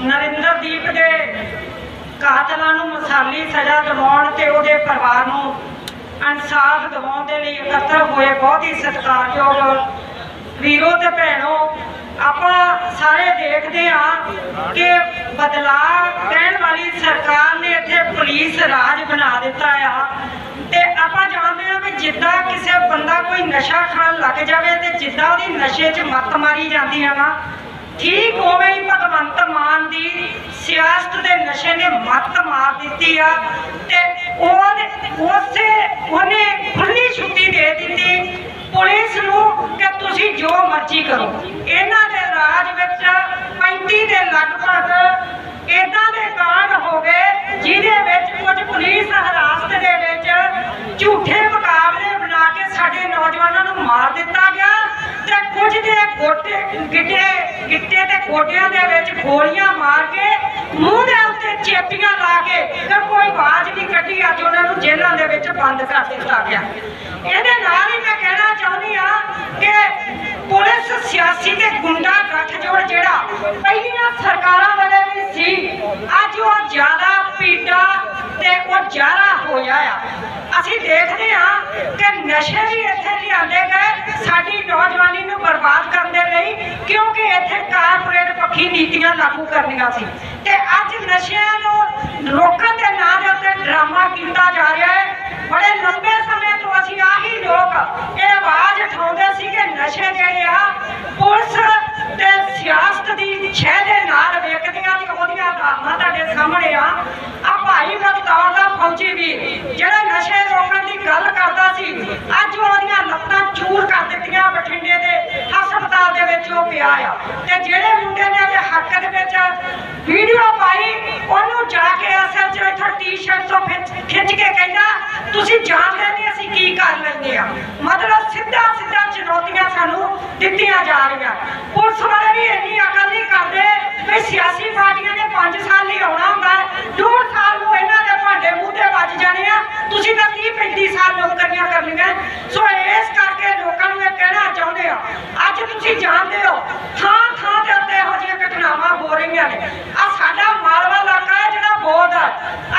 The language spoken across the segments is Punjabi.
ਨਰਿੰਦਰਦੀਪ ਦੇ ਕਾਤਲਾਂ ਨੂੰ ਮਸਾਲੀ ਸਜ਼ਾ ਦਿਵਾਉਣ ਤੇ ਉਹਦੇ ਪਰਿਵਾਰ ਨੂੰ ਇਨਸਾਫ ਦਿਵਾਉਣ ਦੇ ਲਈ ਇਕੱਤਰ ਹੋਏ ਬਹੁਤ ਹੀ ਸਤਿਕਾਰਯੋਗ ਵੀਰੋ ਤੇ ਭੈਣੋ, ਆਪਾਂ ਸਾਰੇ ਦੇਖਦੇ ਹਾਂ ਕਿ ਬਦਲਾਅ ਕਹਿਣ ਵਾਲੀ ਸਰਕਾਰ ਨੇ ਇੱਥੇ ਪੁਲਿਸ ਰਾਜ ਬਣਾ ਦਿੱਤਾ ਆ। ਤੇ ਆਪਾਂ ਜਾਣਦੇ ਹਾਂ ਵੀ ਜਿੱਦਾਂ ਕਿਸੇ ਬੰਦਾ ਕੋਈ ਨਸ਼ਾ ਖਾਣ ਲੱਗ ਜਾਵੇ ਤੇ ਜਿੱਦਾਂ ਉਹਦੀ ਨਸ਼ੇ 'ਚ ਮੱਤ ਮਾਰੀ ਜਾਂਦੀ ਆ ਨਾ ਠੀਕ ਉਵੇਂ ਹੀ ਭਗਵੰਤ ਮਾਨ ਦੀ, ਸਿਆਸਤ ਦੇ ਨਸ਼ੇ ਨੇ ਮੱਤ ਮਾਰ ਦਿੱਤੀ ਆ ਤੇ ਉਹਨੇ ਉਸੇ, ਉਹਨੇ ਖੁੱਲੀ ਛੁੱਟੀ ਦੇ ਦਿੱਤੀ। ਪੁਲਿਸ ਨੂੰ ਕਿ ਤੁਸੀਂ ਜੋ ਮਰਜ਼ੀ ਕਰੋ। ਇਹਨਾਂ ਦੇ ਰਾਜ ਵਿੱਚ 35 ਦੇ ਲਗਭਗ ਇਦਾਂ ਦੇ ਕਾਂਡ ਹੋ ਗਏ, ਜਿਹਦੇ ਵਿੱਚ ਕੁਝ ਪੁਲਿਸ ਹਰਾਸਤ ਦੇ ਵਿੱਚ ਝੂਠੇ ਮੁਕਾਬਲੇ ਬਣਾ ਕੇ ਸਾਡੇ ਨੌਜਵਾਨਾਂ ਨੂੰ ਮਾਰ ਦਿੱਤਾ ਗਿਆ ਤੇ ਕੁਝ ਦੇ ਗੋਟੇ ਗਿੱਟੇ ਗਿੱਟੇ ਦੇ ਵਿੱਚ ਗੋਲੀਆਂ ਮਾਰ ਕੇ, ਮੂੰਹ ਦੇ ਉੱਤੇ ਚੇਪੀਆਂ ਲਾ ਕੇ ਤੇ ਕੋਈ ਆਵਾਜ਼ ਨਹੀਂ ਕੱਢੀ, ਅੱਜ ਉਹਨਾਂ ਨੂੰ ਜੇਲ੍ਹਾਂ ਦੇ ਵਿੱਚ ਬੰਦ ਕਰ ਦਿੱਤਾ ਗਿਆ। ਇਹਦੇ ਨਾਲ ਹੀ ਮੈਂ ਕਹਿਣਾ ਚਾਹੁੰਦੀ ਆ ਕਿ ਪੁਲਿਸ ਸਿਆਸੀ ਤੇ ਗੁੰਡਾ ਗੱਠਜੋੜ ਜਿਹੜਾ ਪਹਿਲੀਆਂ ਸਰਕਾਰਾਂ ਵੇਲੇ ਵੀ ਸੀ, ਅੱਜ ਉਹ ਜ਼ਿਆਦਾ ਪੀੜਾ ਤੇ ਉਹ ਜ਼ਿਆਦਾ ਹੋਇਆ ਆ। ਅਸੀਂ ਦੇਖਦੇ ਹਾਂ ਕਿ ਨਸ਼ੇ ਵੀ ਇੱਥੇ ਲਿਆਂਦੇ ਗਏ ਸਾਡੀ ਨੌਜਵਾਨੀ ਨੂੰ ਬਰਬਾਦ ਕਰਨ ਦੇ ਲਈ ਕਿਉਂਕਿ ਇੱਥੇ ਕਾਰਪੋਰੇਟ ਪੱਖੀ ਨੀਤੀਆਂ ਲਾਗੂ ਕਰਨੀਆਂ ਸੀ। ਤੇ ਅੱਜ ਨਸ਼ਿਆਂ ਨੂੰ ਰੋਕਣ ਦੇ ਨਾਂ ਦੇ ਉੱਤੇ ਡਰਾਮਾ ਕੀਤਾ ਜਾ ਰਿਹਾ ਹੈ ਬੜੇ ਲੰਬੇ ਸਮੇਂ ਤੋਂ ਅਸੀਂ ਆਹੀ ਲੋਕ ਇਹ ਆਵਾਜ਼ ਉਠਾਉਂਦੇ ਸੀ ਕਿ ਨਸ਼ੇ ਜਿਹੜੇ ਆ ਪੁਲਿਸ ਤੇ ਸਿਆਸਤ ਦੀ ਛੇ ਦੇ ਨਾਲ ਵੇਖਦੀਆਂ ਤੇ ਉਹਦੀਆਂ ਧਾਰਨਾ ਤੁਹਾਡੇ ਸਾਹਮਣੇ ਆ ਆ ਭਾਈ ਬਖਤੌਰ ਦਾ ਫੌਜੀ ਵੀ ਜਿਹੜਾ ਨਸ਼ੇ ਰੋਕਣ ਦੀ ਗੱਲ ਕਰਦਾ ਸੀ ਅੱਜ ਉਹਦੀਆਂ ਲੱਤਾਂ ਚੂਰ ਕਰ ਦਿੱਤੀਆਂ ਬਠਿੰਡੇ ਦੇ ਹਸਪਤਾਲ ਦੇ ਵਿੱਚ ਉਹ ਪਿਆ ਆ ਤੇ ਜਿਹੜੇ ਮੁੰਡੇ ਨੇ ਉਹਦੇ ਹੱਕ ਦੇ ਵਿੱਚ ਵੀਡੀਓ ਪਾਈ ਉਹਨੂੰ ਜਾ ਕੇ ਅਸਲ 'ਚ ਇੱਥੋਂ ਟੀ-ਸ਼ਰਟ ਤੋਂ ਖਿੱਚ ਕੇ ਕਹਿੰਦਾ, ਤੁਸੀਂ ਜਾਣਦੇ ਨਹੀਂ ਅਸੀਂ ਕੀ ਕਰ ਲੈਂਦੇ ਆ? ਮਤਲਬ ਸਿੱਧਾ ਸਿੱਧਾ ਚੁਣੌਤੀਆਂ ਸਾਨੂੰ ਦਿੱਤੀਆਂ ਜਾ ਰਹੀਆਂ। ਪੁਲਿਸ ਵਾਲੇ ਵੀ ਇੰਨੀ ਅਕਲ ਨਹੀਂ ਕਰਦੇ ਵੀ ਸਿਆਸੀ ਪਾਰਟੀਆਂ ਨੇ 5 ਸਾਲ ਲਈ ਆਉਣਾ ਹੁੰਦਾ ਹੈ। ਡੂਢ ਸਾਲ ਨੂੰ ਇਹਨਾਂ ਦੇ ਭਾਂਡੇ ਮੂੰਹ ਤੇ ਵੱਜ ਜਾਣੇ ਆ ਤੁਸੀਂ ਤਾਂ 30 35 ਸਾਲ ਨੌਕਰੀਆਂ ਕਰਨੀਆਂ ਸੋ ਇਸ ਕਰਕੇ ਲੋਕਾਂ ਨੂੰ ਇਹ ਕਹਿਣਾ ਚਾਹੁੰਦੇ ਆ ਅੱਜ ਤੁਸੀਂ ਜਾਣਦੇ ਹੋ ਥਾਂ ਥਾਂ ਦੇ ਉੱਤੇ ਇਹੋ ਜਿਹੀਆਂ ਘਟਨਾਵਾਂ ਹੋ ਰਹੀਆਂ ਨੇ ਆ ਸਾਡਾ ਮਾਲਵਾ ਇਲਾਕਾ ਹੈ ਜਿਹੜਾ ਬੋਧ ਹੈ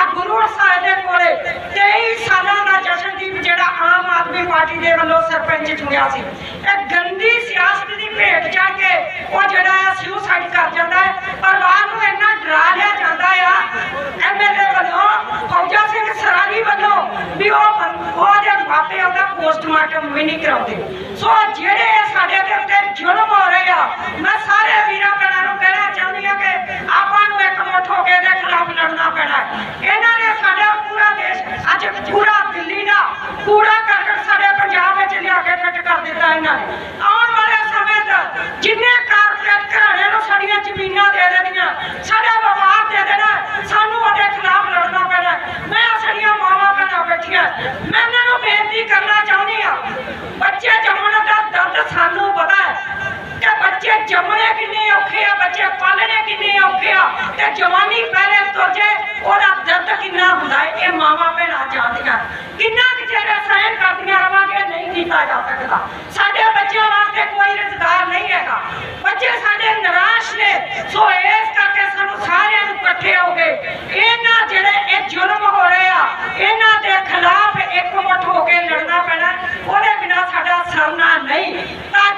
ਆ ਗੁਰੂ ਸਾਹਿਬ ਦੇ ਕੋਲੇ 23 ਸਾਲਾਂ ਦਾ ਜਸ਼ਨਦੀਪ ਜਿਹੜਾ ਆਮ ਆਦਮੀ ਪਾਰਟੀ ਦੇ ਵੱਲੋਂ ਸਰਪੰਚ ਚੁਣਿਆ ਸੀ। ਇਹ ਗੰਦੀ ਸਿਆਸਤ ਦੀ ਭੇਟ ਚੜ ਕੇ ਉਹ ਜਿਹੜਾ ਹੈ ਸੁਸਾਈਡ ਕਰ ਜਾਂਦਾ ਹੈ। ਪਰਿਵਾਰ ਨੂੰ ਇੰਨਾ ਡਰਾ ਲਿਆ ਜਾਂਦਾ ਆ। ਐਮਐਲਏ ਵੱਲੋਂ, ਫੌਜਾ ਸਿੰਘ ਸਰਾਰੀ ਵੱਲੋਂ ਵੀ ਉਹ ਉਹਦੇ ਮਾਪੇ ਉਹਦਾ ਪੋਸਟਮਾਰਟਮ ਵੀ ਨਹੀਂ ਕਰਾਉਂਦੇ। ਸੋ ਜਿਹੜੇ ਸਾਡੇ ਦੇ ਉੱਤੇ ਜ਼ੁਲਮ ਹੋ ਰਹੇ ਆ ਮੈਂ ਸਾਰੇ ਵੀਰਾਂ ਭੈਣਾਂ ਨੂੰ ਕਹਿਣਾ ਚਾਹੁੰਦੀ ਆ ਕਿ ਆਪਾਂ ਨੂੰ ਇੱਕ ਮੁੱਠ ਹੋ ਕੇ ਇਹਦੇ ਖਿਲਾਫ ਲੜਨਾ ਪੈਣਾ ਹੈ। ਇਹਨਾਂ ਨੇ ਸਾਡਾ ਪੂਰਾ ਦੇਸ਼ ਅੱਜ ਪੂਰਾ ਦਿੱਲੀ ਦਾ ਕੂੜਾ ਕਰਕਟ ਸਾਡੇ ਪੰਜਾਬ ਵਿੱਚ ਲਿਆ ਕੇ ਫਿੱਟ ਕਰ ਦਿੱਤਾ ਆਉਣ ਵਾਲੇ ਸਮੇਂ 'ਚ ਜਿੰਨੇ ਕਾਰਪੋਰੇਟ ਘਰਾਣੇ ਨੂੰ ਸਾਡੀਆਂ ਜ਼ਮੀਨਾਂ ਦੇ ਦੇਣੀਆਂ। ਸਾਡਾ ਵਪਾਰ ਦੇ ਦੇਣਾ। ਸਾਨੂੰ ਉਹਦੇ ਖਿਲਾਫ ਲੜਨਾ ਪੈਣਾ। ਮੈਂ ਸਾਡੀਆਂ ਮਾਵਾਂ ਭੈਣਾਂ ਬੈਠੀਆਂ। ਮੈਂ ਇਹਨਾਂ ਨੂੰ ਬੇਨਤੀ ਕਰਨਾ ਚਾਹੁੰਦੀ ਆ ਬੱਚੇ ਜੰਮਣ ਦਾ ਦਰਦ ਸਾਨੂੰ ਪਤਾ ਹੈ ਕਿ ਬੱਚੇ ਜੰਮਣੇ ਕਿੰਨੇ ਔਖੇ ਆ ਬੱਚੇ ਪਾਲਣੇ ਕਿੰਨੇ ਔਖੇ ਆ ਤੇ ਜਵਾਨੀ ਪਹਿਲੇ ਤੁਰ ਜੇ ਉਹਦਾ ਦਰਦ ਕਿੰਨਾ ਹੁੰਦਾ ਹੈ ਇਹ ਮਾਵਾਂ ਭੈਣਾਂ ਜਾਣਦੀਆਂ ਕਿੰਨਾ ਕੁ ਚਿਰ ਸਹਿਣ ਕਰਦੀਆਂ ਰਵਾਂਗੇ ਨਹੀਂ ਕੀਤਾ ਜਾ ਸਕਦਾ ਸਾਡੇ ਬੱਚਿਆਂ ਵਾਸਤੇ ਕੋਈ ਰੁਜ਼ਗਾਰ ਨਹੀਂ ਹੈਗਾ ਬੱਚੇ ਸਾਡੇ ਨਿਰਾਸ਼ ਨੇ ਸੋ ਇਸ ਕਰਕੇ ਸਾਨੂੰ ਸਾਰਿਆਂ ਨੂੰ ਇਕੱਠੇ ਹੋ ਕੇ ਇਹਨਾਂ ਜਿਹੜੇ ਇਹ ਜ਼ੁਲਮ ਹੋ ਰਹੇ ਆ ਇਹਨਾਂ ਦੇ ਖਿਲਾਫ ਇੱਕਮੁੱਠ ਹੋ ਕੇ ਲੜਨਾ ਪੈਣਾ ਉਹਦੇ ਬਿਨਾ ਸਾਡਾ ਸਰਨਾ ਨਹੀਂ ਤਾਂ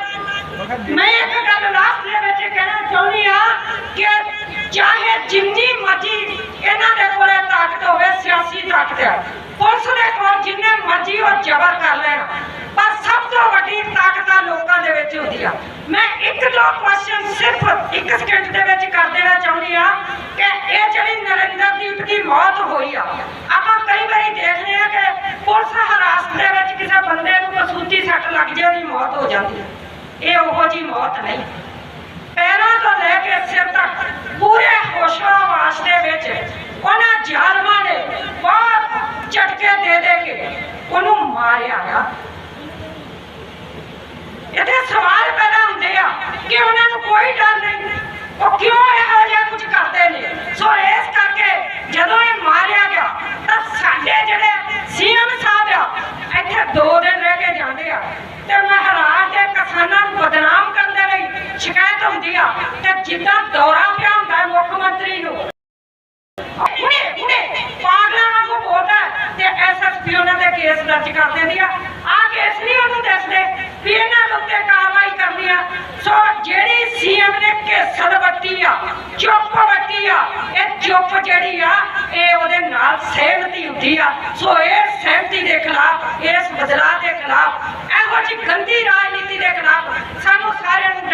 ਮੈਂ ਇੱਕ ਗੱਲ ਲਾਸਟ ਦੇ ਵਿੱਚ ਕਹਿਣਾ ਚਾਹੁੰਦੀ ਆ ਕਿ ਚਾਹੇ ਜਿੰਨੀ ਮਰਜ਼ੀ ਇਹਨਾਂ ਦੇ ਕੋਲੇ ਤਾਕਤ ਹੋਵੇ ਸਿਆਸੀ ਤਾਕਤ ਹੈ ਪੁਲਿਸ ਦੇ ਕੋਲ ਜਿੰਨੇ ਮਰਜ਼ੀ ਉਹ ਜ਼ਬਰ ਕਰ ਲੈਣ, ਪਰ ਸਭ ਤੋਂ ਵੱਡੀ ਤਾਕਤ ਲੋਕਾਂ ਦੇ ਵਿੱਚ ਹੁੰਦੀ ਆ। ਮੈਂ ਇੱਕ ਦੋ ਕੁਐਸਚਨ ਸਿਰਫ ਇੱਕ ਸਕਿੰਟ ਦੇ ਵਿੱਚ ਕਰ ਦੇਣਾ ਚਾਹੁੰਦੀ ਆ ਕਿ ਇਹ ਜਿਹੜੀ ਨਰਿੰਦਰਦੀਪ ਦੀ ਮੌਤ ਹੋਈ ਆ, ਆਪਾਂ ਕਈ ਵਾਰੀ ਦੇਖਦੇ ਆ ਕਿ ਪੁਲਿਸ ਹਰਾਸਤ ਦੇ ਵਿੱਚ ਕਿਸੇ ਬੰਦੇ ਨੂੰ ਕਸੂਤੀ ਸੱਟ ਲੱਗ ਜੇ ਉਹਦੀ ਮੌਤ ਹੋ ਜਾਂਦੀ ਹੈ ਇਹ ਉਹੋ ਜੀ ਮੌਤ ਨਹੀਂ। ਪੈਰਾਂ ਤੋਂ ਲੈ ਕੇ ਸਿਰ ਤੱਕ ਪੂਰੇ ਹੋਸ਼ਾਵਾਸ ਦੇ ਵਿੱਚ ਉਹਨਾਂ ਜ਼ਾਲਮਾਂ ਨੇ ਜਿੱਦਾਂ ਦੌਰਾ ਪਿਆਉਂਦਾ ਮੁੱਖ ਮੰਤਰੀ ਨੂੰ? ਉਹਨੇ ਉਹਨੇ ਪਾਗਲਾਂ ਵਾਂਗੂ ਬੋਲਦਾ ਤੇ ਐਸਐਸਪੀ ਉਹਨਾਂ ਦੇ ਕੇਸ ਦਰਜ ਕਰ ਦਿੰਦੀ ਆ। ਆ ਕੇਸ ਨਹੀਂ ਉਹਨੂੰ ਦੱਸਦੇ ਵੀ ਇਹਨਾਂ ਉੱਤੇ ਕਾਰਵਾਈ ਕਰਨੀ ਆ। ਸੋ ਜਿਹੜੀ ਸੀਐਮ ਨੇ ਕੇਸਲ ਬੱਤੀ ਆ, ਚੁੱਪ ਬੱਤੀ ਆ, ਇਹ ਚੁੱਪ ਜਿਹੜੀ ਆ, ਇਹ ਉਹਦੇ ਨਾਲ ਸਹਿਮਤੀ ਹੁੰਦੀ ਆ। ਸੋ ਇਹ ਸਹਿਮਤੀ ਦੇ ਖਿਲਾਫ, ਇਸ ਬਦਲਾਅ ਦੇ ਖਿਲਾਫ, ਇਹੋ ਜਿਹੀ ਗੰਦੀ ਰਾਜਨੀਤੀ ਦੇ ਖਿਲਾਫ ਸਾਨੂੰ ਸਾਰਿਆਂ ਨੂੰ